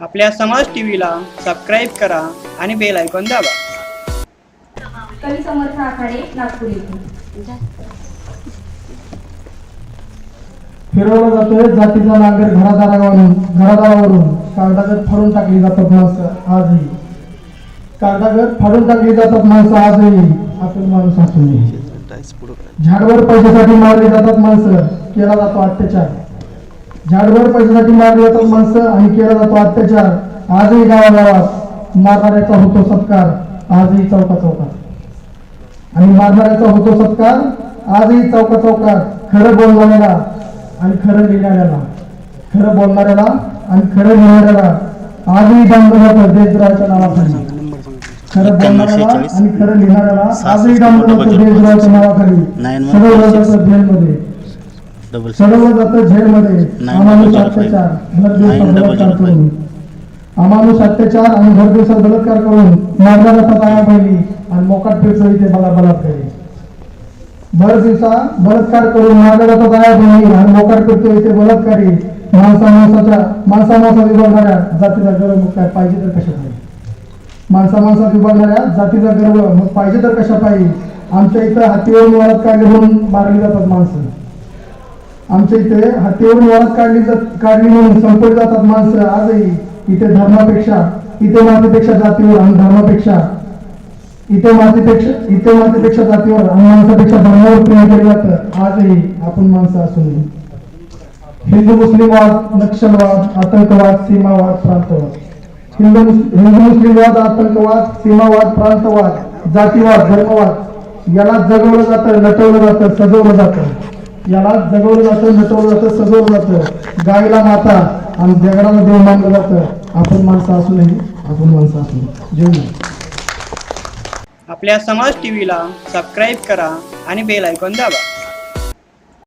आपल्या समाज टीव्हीला सबस्क्राईब करा आणि बेल आयकॉन दाबा. कवी समर्थ आखाडे नागपूर फिरवलं जातोय जातीचा नांगर घरादारावरून घरादारावरून. कागदागत फाडून टाकली जातात माणसं आजही. कागदागत फाडून टाकली जातात माणसं आजही. आपण माणूस असूनही. झाडवर पैशासाठी मारली जातात माणसं. केला जातो अत्याचार. झाडवर पैशासाठी मारली जातात माणसं आणि केला जातो अत्याचार. आजही गावागावात मारणाऱ्याचा होतो सत्कार. आजही चौका चौकात आणि मारणाऱ्याचा होतो सत्कार. आजही चौका चौकात खरं बोलणाऱ्याला आणि खरं लिहिणाऱ्याला. खरं बोलणाऱ्याला आणि खरं लिहिणाऱ्याला. आजही डांबलं जातं देशद्रोहाच्या नावाखाली. खरं बोलणाऱ्याला आणि खरं लिहिणाऱ्याला आजही डांबलं जातं देशद्रोहाच्या नावाखाली. जातं जेलमध्ये डबल सडवलं जातं Nine अमानुष अत्याचार बलात्कार. करून अमानुष अत्याचार आणि भर दिवसात बलात्कार करून मारल्या जातात आया बहिणी आणि मोकाट फिरतो इथे बला बलात्कारी भर दिवसा बलात्कार करून मारल्या जातात आया बहिणी आणि मोकाट फिरतो इथे बलात्कारी. माणसा माणसाच्या माणसा माणसा विभागणाऱ्या जातीचा गर्व मग काय पाहिजे तर कशा पाहिजे माणसा माणसात विभागणाऱ्या जातीचा गर्व मग पाहिजे तर कशा पाहिजे आमच्या इथं हातीवरून काढली म्हणून मारली जातात माणसं. आमच्या इथे हातीवरून वरात काढली जात काढली म्हणून संपली जातात माणसं आजही इथे धर्मापेक्षा इथे मातीपेक्षा जातीवर आणि धर्मापेक्षा इथे मातीपेक्षा इथे मातीपेक्षा जातीवर आणि माणसापेक्षा धर्मावर प्रेम केलं जातं. आजही आपण माणसं असून हिंदू मुस्लिम वाद नक्षलवाद आतंकवाद सीमावाद प्रांतवाद. हिंदू हिंदू मुस्लिम वाद आतंकवाद सीमावाद प्रांतवाद जातीवाद धर्मवाद याला जगवलं जातं नटवलं जातं सजवलं जातं. याला जगवलं जातं नटवलं जातं सजवलं जातं. गायला माता आणि जगडाला देव मानलं जातं. आपण माणसं असूनही आपण माणसं असून जेवण आपल्या समाज टीव्हीला सबस्क्राईब करा आणि बेल ऐकून दाबा.